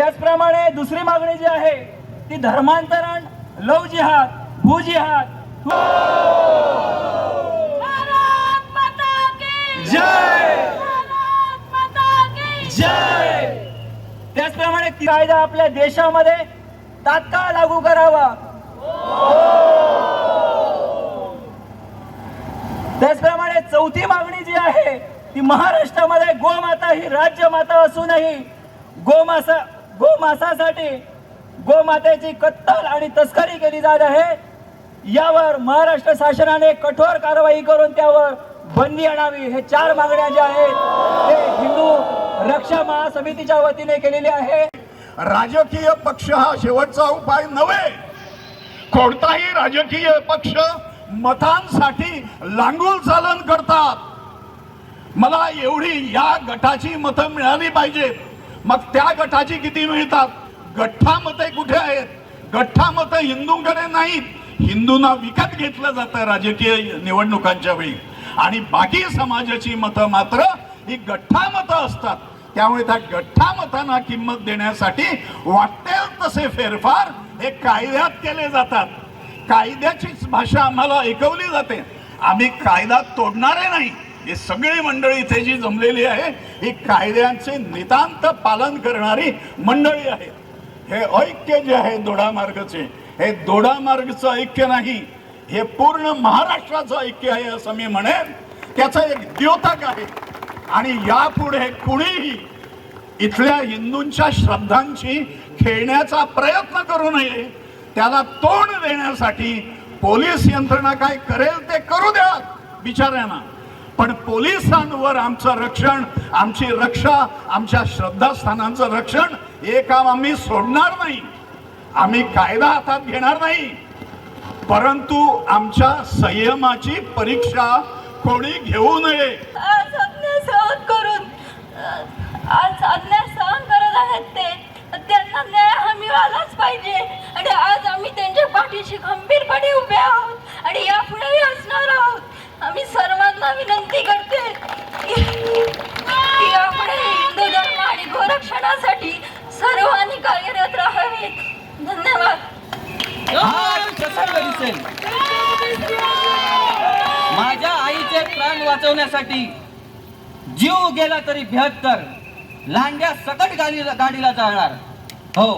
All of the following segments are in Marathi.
त्याचप्रमाणे दुसरी मागणी जी आहे ती धर्मांतरण लव जिहाद माता जय! माता त्याचप्रमाणे कायदा आपल्या देशामध्ये तात्काळ लागू करावा. त्याचप्रमाणे चौथी मागणी जी आहे ती महाराष्ट्रामध्ये गोमाता ही राज्यमाता असूनही गोमासा गोमासासाठी गोमातेची कत्तल आणि तस्करी केली जात आहे. यावर महाराष्ट्र शासनाने कठोर कारवाई करून त्यावर बंदी आणावी हे चार मागण्या ज्या आहेत ते हिंदू रक्षा महासमितीच्या वतीने केलेले आहे राजकीय पक्ष हा शेवटचा उपाय नव्हे. कोणताही राजकीय पक्ष मतांसाठी लांगूल चालन करतात. मला एवढी या गटाची मतं मिळाली पाहिजेत. मग त्या गटाची किती मिळतात? गठ्ठा मते कुठे आहेत? गठ्ठा मत हिंदूंकडे नाहीत हिंदूंना विकत घेतलं जातं राजकीय निवडणुकांच्या वेळी. आणि बाकी समाजाची मतं मात्र ही गठ्ठा मतं असतात. त्यामुळे त्या गठ्ठा मतांना किंमत देण्यासाठी वाटेल तसे फेरफार हे कायद्यात केले जातात. कायद्याचीच भाषा आम्हाला ऐकवली जाते. आम्ही कायदा तोडणारे नाही. ही सगळी मंडळी इथे जी जमलेली आहे ही कायद्यांचे नितांत पालन करणारी मंडळी आहे हे ऐक्य जे आहे दोडा मार्गचे हे दोडा मार्गचं ऐक्य नाही हे पूर्ण महाराष्ट्राचं ऐक्य आहे असं मी म्हणेन. त्याचं एक द्योतक आहे. आणि यापुढे कुणीही इथल्या हिंदूंच्या श्रद्धांची खेळण्याचा प्रयत्न करू नये त्याला तोंड देण्यासाठी पोलीस यंत्रणा काय करेल ते करू द्या बिचाऱ्यांना. पण पोलिसांवर आमचं रक्षण आमची रक्षा आमच्या श्रद्धास्थानांचं रक्षण हे काम आम्ही सोडणार नाही. आम्ही कायदा हातात घेणार नाही. परंतु आमच्या संयमाची परीक्षा कोणी घेऊ नये. आज अन्याय करून आज अन्याय करत आहेत ते त्यांना न्याय हा मिळालाच पाहिजे. आणि आज आम्ही त्यांच्या पाठीशी खंबीरपणे उभे आहोत. आणि या तुम्हाला विनंती करते. की की हिंदू धर्म आणि गोरक्षणासाठी सर्वांनी कार्यरत राहावे धन्यवाद. माझ्या आईचे प्राण वाचवण्यासाठी जीव गेला तरी बेहत्तर लांड्या सकट गाडीला गाडीला जाणार. हो.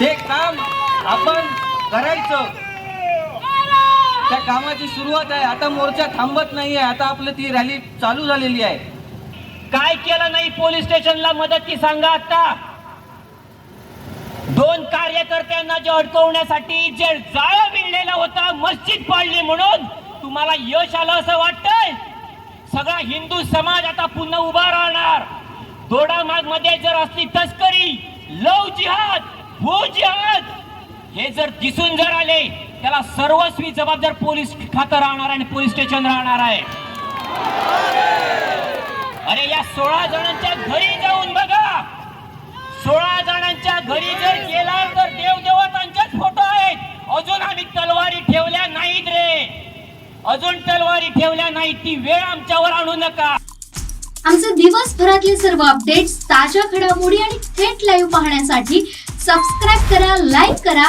ते काम आपण करायचं. त्या कामाची सुरुवात आहे. आता मोर्चा थांबत नाहीये. आता आपलं ती रॅली चालू झालेली आहे. काय केलं नाही पोलीस स्टेशनला मदत की सांगा आता? दोन कार्यकर्त्यांना जे अडकवण्यासाठी जे जाळ विणलेलं होतं मस्जिद पाडली म्हणून तुम्हाला यश आलं असं वाटतंय? सगळा हिंदू समाज आता पुन्हा उभा राहणार. दोडामागमध्ये जर असली तस्करी लव जिहाद भू जिहाद हे जर दिसून जर आले त्याला सर्वस्वी जबाबदार पोलीस खातं राहणार आणि पोलीस स्टेशन राहणार आहे. अरे या सोळा जणांच्या घरी जाऊन बघा. सोळा जणांच्या घरी जर गेला तर देवदेवतांचेच फोटो आहेत. अजून आम्ही तलवारी ठेवल्या नाहीत रे. अजून तलवारी ठेवल्या नाहीत. ती वेळ आमच्यावर आणू नका. आमचे दिवसभरातले सर्व अपडेट्स ताज्या घडामोडी आणि थेट लाईव्ह पाहण्यासाठी सबस्क्राईब करा लाईक करा